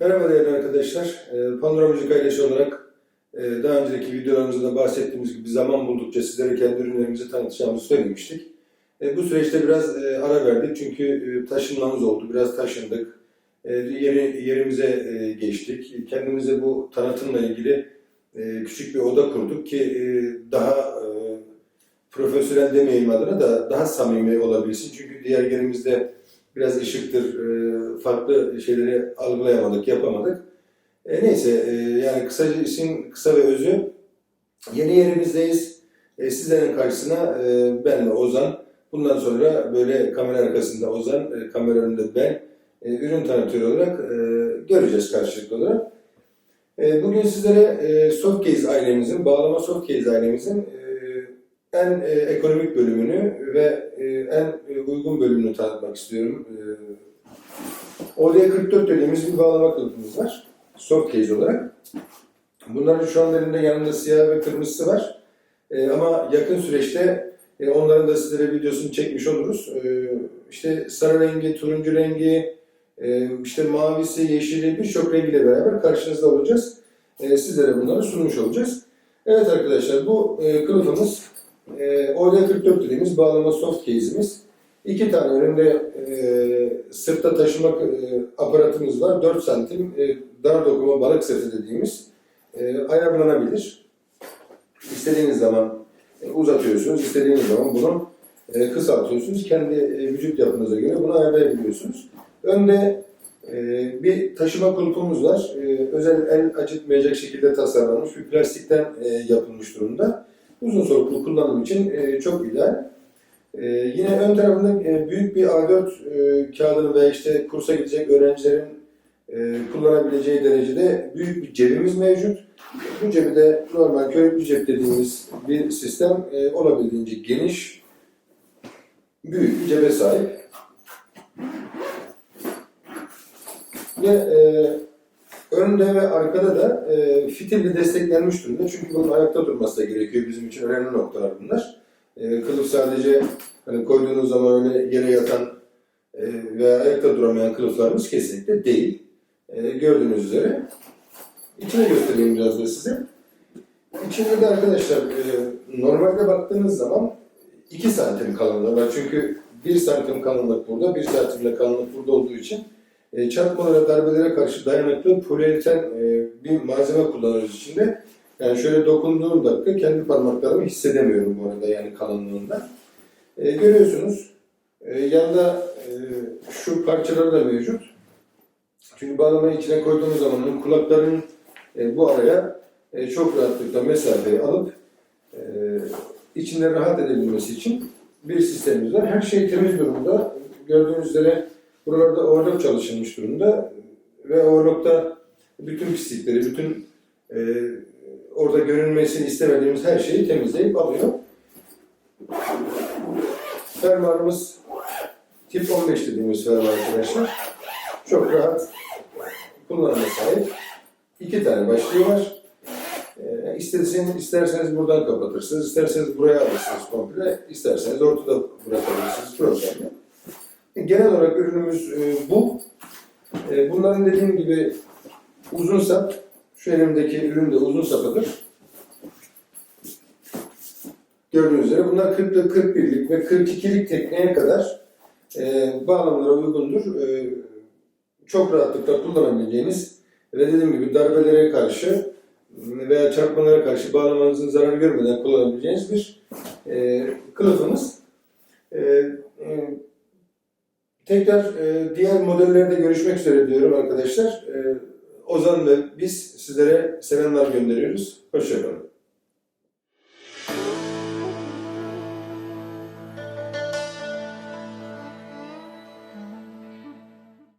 Merhaba değerli arkadaşlar. Ee, Pandora Müzik ailesi olarak e, daha önceki videolarımızda da bahsettiğimiz gibi zaman buldukça sizlere kendi ürünlerimizi tanıtacağımızı söylemiştik. E, Bu süreçte biraz e, ara verdik çünkü taşınmamız oldu. Biraz taşındık. Yeri, yerimize geçtik. Kendimize bu tanıtımla ilgili küçük bir oda kurduk ki daha profesyonel demeyeyim adına da daha samimi olabilsin. Çünkü diğer yerimizde biraz ışıktır, e, farklı şeyleri algılayamadık, yapamadık. E, neyse, e, yani kısaca isim, kısa ve özü. Yeni yerimizdeyiz. E, sizlerin karşısına e, ben ve Ozan. Bundan sonra böyle kamera arkasında Ozan, e, kamera önünde ben. Ürün tanıtıyor olarak göreceğiz karşılıklı olarak. Bugün sizlere e, Softcase ailemizin, bağlama Softcase ailemizin en ekonomik bölümünü ve en uygun bölümünü tanıtmak istiyorum. E, OD44 dediğimiz bir bağlama kılıfımız var. Soft case olarak. Bunların şu an elimde yanında siyah ve kırmızısı var. E, ama yakın süreçte e, onların da sizlere videosunu çekmiş oluruz. E, işte sarı rengi, turuncu rengi, e, işte mavisi, yeşili birçok rengiyle beraber karşınızda olacağız. E, sizlere bunları sunmuş olacağız. Evet arkadaşlar bu e, kılıfımız e, OD44 dediğimiz bağlama soft case'imiz. İki tane önünde e, sırtta taşıma e, aparatımız var. 4 santim e, dar dokuma balık sırtı dediğimiz e, ayarlanabilir. İstediğiniz zaman e, uzatıyorsunuz, istediğiniz zaman bunu e, kısaltıyorsunuz. Kendi e, vücut yapınıza göre bunu ayarlayabiliyorsunuz. Önde e, bir taşıma kulpumuz var. E, özel el acıtmayacak şekilde tasarlanmış bir plastikten e, yapılmış durumda. Uzun soluklu kullanım için e, çok ideal. E, yine ön tarafında e, büyük bir A4 e, kağıdını veya işte kursa gidecek öğrencilerin e, kullanabileceği derecede büyük bir cebimiz mevcut. Bu cebi de normal körüklü cep dediğimiz bir sistem e, olabildiğince geniş, büyük bir cebe sahip. Ve e, önde ve arkada da e, fitille desteklenmiş durumda. Çünkü bunun ayakta durması da gerekiyor. Bizim için önemli noktalar bunlar. E, kılıf sadece hani koyduğunuz zaman öyle yere yatan e, veya ayakta duramayan kılıflarımız kesinlikle değil. E, gördüğünüz üzere. İçini göstereyim biraz da size. İçinde de arkadaşlar e, normalde baktığınız zaman 2 santim kalınlığı var. Çünkü 1 santim kalınlık burada, 1 santim de kalınlık burada olduğu için e, çarpmalara, darbelere karşı dayanıklı poliüretan e, bir malzeme kullanıyoruz içinde. Yani şöyle dokunduğum dakika kendi parmaklarımı hissedemiyorum bu arada yani kalınlığında. E, görüyorsunuz e, yanda e, şu parçaları da mevcut. Çünkü bağlamayı içine koyduğumuz zaman onun kulaklarının e, bu araya e, çok rahatlıkla mesafeyi alıp e, içinde rahat edebilmesi için bir sistemimiz var. Her şey temiz durumda. Gördüğünüz üzere buralarda overlock çalışılmış durumda ve overlockta bütün pislikleri, bütün e, orada görünmesini istemediğimiz her şeyi temizleyip alıyor. Fermuarımız tip 15 dediğimiz fermuar arkadaşlar. Çok rahat kullanıma sahip. İki tane başlığı var. Ee, isterseniz, isterseniz buradan kapatırsınız, isterseniz buraya alırsınız komple, isterseniz ortada bırakabilirsiniz problem yok. Genel olarak ürünümüz e, bu. E, bunların dediğim gibi uzun sap, şu elimdeki ürün de uzun sapıdır. Gördüğünüz üzere bunlar 40'lık, 41'lik ve 42'lik tekneye kadar e, bağlamlara uygundur. E, çok rahatlıkla kullanabileceğiniz ve dediğim gibi darbelere karşı veya çarpmalara karşı bağlamanızın zarar görmeden kullanabileceğiniz bir e, kılıfımız. E, e, tekrar e, diğer modellerde görüşmek üzere diyorum arkadaşlar. E, Ozan ve biz sizlere selamlar gönderiyoruz. Hoşçakalın.